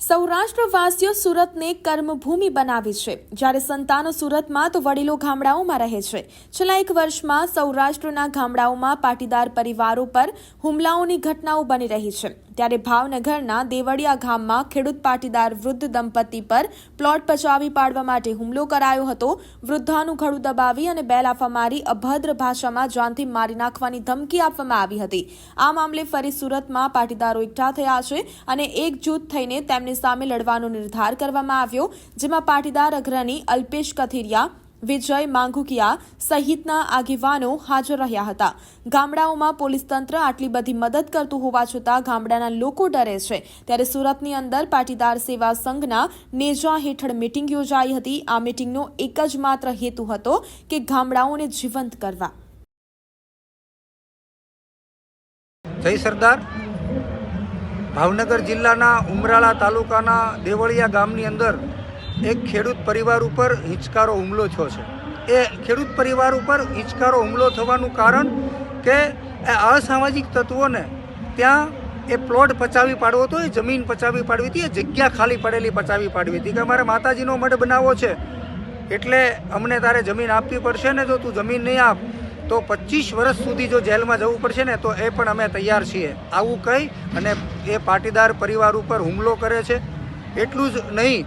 સૌરાષ્ટ્રવાસીઓ સુરતને કર્મભૂમિ બનાવી છે. જ્યારે સંતાનો સુરતમાં તો વડીલો ગામડાઓમાં રહે છે. છેલ્લા એક વર્ષમાં સૌરાષ્ટ્રના ગામડાઓમાં પાટીદાર પરિવારો પર હુમલાઓની ઘટનાઓ બની રહી છે. ત્યારે ભાવનગરના દેવળિયા ગામમાં ખેડૂત પાટીદાર વૃદ્ધ દંપતી પર પ્લોટ પચાવી પાડવા માટે હુમલો કરાયો હતો. વૃદ્ધાનું ખડું દબાવી અને બે લાફા મારી અભદ્ર ભાષામાં જાનથી મારી નાખવાની ધમકી આપવામાં આવી હતી. આ મામલે ફરી સુરતમાં પાટીદારો એકઠા થયા છે અને એકજૂથ થઈને તેમની સામે લડવાનો નિર્ધાર કરવામાં આવ્યો, જેમાં પાટીદાર અગ્રણી અલ્પેશ કથિરિયા વિજય માંગુકિયા સહિતના આગેવાનો હાજર રહ્યા હતા. ગામડાઓમાં પોલીસ તંત્ર આટલી બધી મદદ કરતું હોવા છતાં ગામડાના લોકો ડરે છે. ત્યારે સુરતની અંદર પાટીદાર સેવા સંઘના નેજા હેઠળ મિટિંગ યોજાઈ હતી. આ મિટિંગનો એક જ માત્ર હેતુ હતો કે ગામડાઓને જીવંત કરવા. જય સરદાર. ભાવનગર જિલ્લાના ઉમરાળા તાલુકાના દેવળિયા ગામની અંદર એક ખેડૂત પરિવાર ઉપર હિંચકારો હુમલો થયો છે. એ ખેડૂત પરિવાર ઉપર હિંચકારો હુમલો થવાનું કારણ કે અસામાજિક તત્વોને ત્યાં એ પ્લોટ પચાવી પાડવો હતો, એ જમીન પચાવી પાડવી હતી, એ જગ્યા ખાલી પડેલી પચાવી પાડવી હતી કે અમારે માતાજીનો મઢ બનાવવો છે. એટલે અમને તારે જમીન આપવી પડશે ને જો તું જમીન નહીં આપ. તો પચીસ વર્ષ સુધી જો જેલમાં જવું પડશે ને તો એ પણ અમે તૈયાર છીએ. આવું કહી અને એ પાટીદાર પરિવાર ઉપર હુમલો કરે છે. એટલું જ નહીં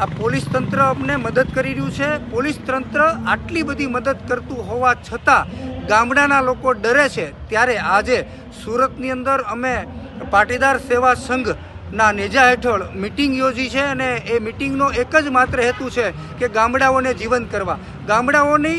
આ પોલીસ તંત્ર અમને મદદ કરી રહ્યું છે. પોલીસ તંત્ર આટલી બધી મદદ કરતું હોવા છતાં ગામડાના લોકો ડરે છે. ત્યારે આજે સુરતની અંદર અમે પાટીદાર સેવા સંઘના નેજા હેઠળ મિટિંગ યોજી છે અને એ મિટિંગનો એક જ માત્ર હેતુ છે કે ગામડાઓને જીવંત કરવા. ગામડાઓની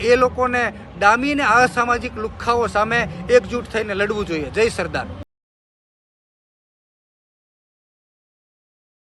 એ લોકોને ડામીને અસામાજિક લુખ્ખાઓ સામે એકજૂટ થઈને લડવું જોઈએ. જય સરદાર.